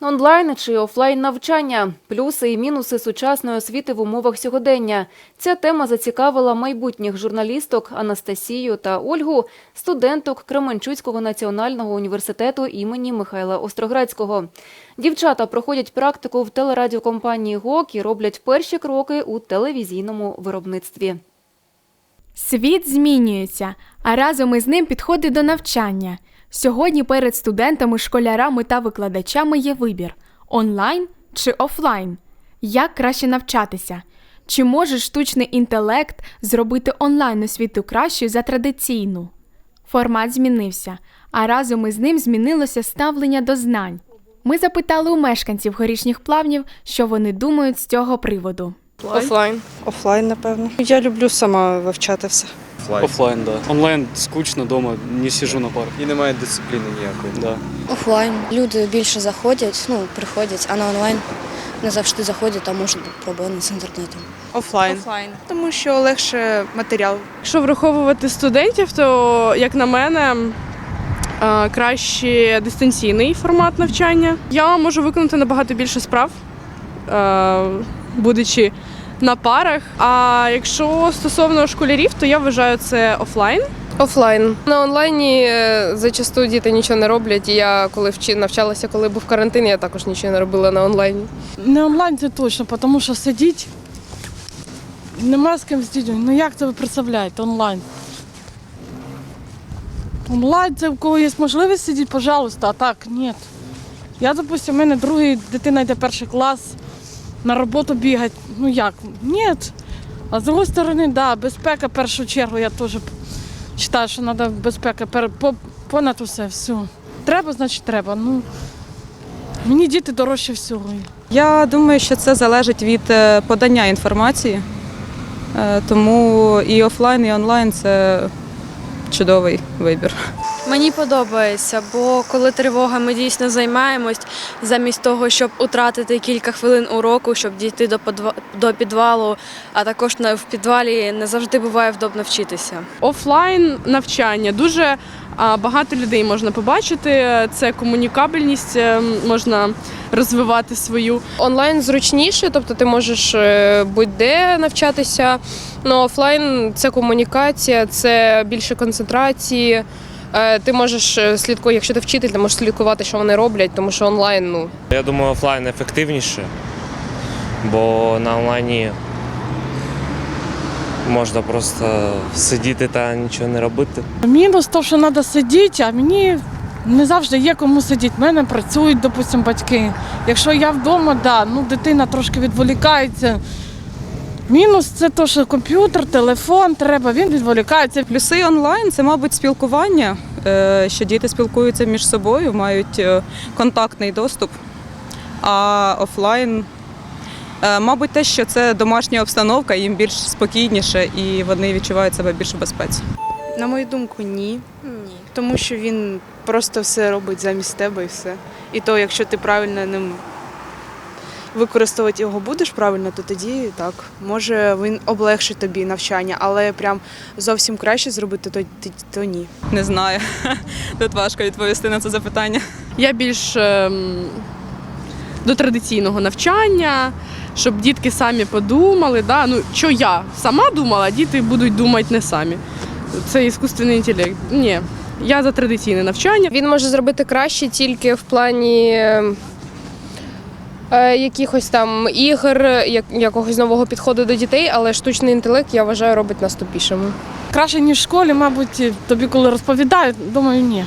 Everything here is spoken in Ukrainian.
Онлайн чи офлайн навчання, плюси і мінуси сучасної освіти в умовах сьогодення. Ця тема зацікавила майбутніх журналісток Анастасію та Ольгу, студенток Кременчуцького національного університету імені Михайла Остроградського. Дівчата проходять практику в телерадіокомпанії ГОК і роблять перші кроки у телевізійному виробництві. Світ змінюється, а разом із ним підходи до навчання. Сьогодні перед студентами, школярами та викладачами є вибір: онлайн чи офлайн. Як краще навчатися? Чи може штучний інтелект зробити онлайн освіту кращою за традиційну? Формат змінився, а разом із ним змінилося ставлення до знань. Ми запитали у мешканців горішніх плавнів, що вони думають з цього приводу. Офлайн. Офлайн, напевно. Я люблю сама вивчати все. Офлайн, да. Онлайн скучно дома, не сижу на парах. І немає дисципліни ніякої. Да. Офлайн. Люди більше заходять, ну, приходять, а на онлайн не завжди заходять, а можуть бути проблеми з інтернетом. Офлайн. Офлайн. Тому що легше матеріал. Якщо враховувати студентів, то, як на мене, краще дистанційний формат навчання. Я можу виконати набагато більше справ, будучи на парах. А якщо стосовно школярів, то я вважаю це офлайн. Офлайн. На онлайні е, зачасту діти нічого не роблять. І я коли вчи навчалася, коли був карантин, я також нічого не робила на онлайні. Не онлайн це точно, тому що сидіть, нема з ким з дітьми. Ну як це ви представляєте онлайн? Онлайн це в кого є можливість сидіти, пожалуйста, а так, ні. Я, допустим, у мене другий дитина йде перший клас, на роботу бігать. Ну як? Ні. А з другої сторони, да, безпека в першу чергу, я теж вважаю, що треба безпека понад усе, все. Треба, значить треба. Ну, мені діти дорожче всього. Я думаю, що це залежить від е, подання інформації. Е, Тому і офлайн, і онлайн це чудовий вибір. Мені подобається, бо коли тривога, ми дійсно займаємось замість того, щоб утратити кілька хвилин уроку, щоб дійти до подва- до підвалу, а також на- в підвалі не завжди буває вдобно вчитися. Офлайн навчання дуже багато людей можна побачити. Це комунікабельність, е, можна розвивати свою. Онлайн зручніше, тобто ти можеш е, будь-де навчатися. Ну офлайн це комунікація, це більше концентрації. Е, Ти можеш слідкувати, якщо ти вчитель, ти можеш слідкувати, що вони роблять, тому що онлайн, ну Я думаю, офлайн ефективніше, бо на онлайні можна просто сидіти та нічого не робити. Мінус то, що треба сидіти, а мені не завжди є кому сидіти. У мене працюють, допустимо, батьки. Якщо я вдома, да, ну дитина трошки відволікається. Мінус це те, що комп'ютер, телефон треба, він відволікається. Плюси онлайн це, мабуть, спілкування, е, що діти спілкуються між собою, мають е, контактний доступ. А офлайн, е, мабуть, те, що це домашня обстановка, їм більш спокійніше і вони відчувають себе більш у безпеці. На мою думку, ні. Ні. Тому що він просто все робить замість тебе і все. І то, якщо ти правильно ним використовувати його будеш правильно, то тоді так. Може він облегшить тобі навчання, але прям зовсім краще зробити, то, то, то ні. Не знаю. Тут важко відповісти на це запитання. Я більш ем, до традиційного навчання, щоб дітки самі подумали. Да? Ну, що я сама думала, діти будуть думати не самі. Це іскусственний інтелект. Ні, я за традиційне навчання. Він може зробити краще тільки в плані е, е, якихось там ігор, як, якогось нового підходу до дітей, але штучний інтелект, я вважаю, робить нас тупішими. Краще, ніж в школі, мабуть, тобі коли розповідають, думаю, ні.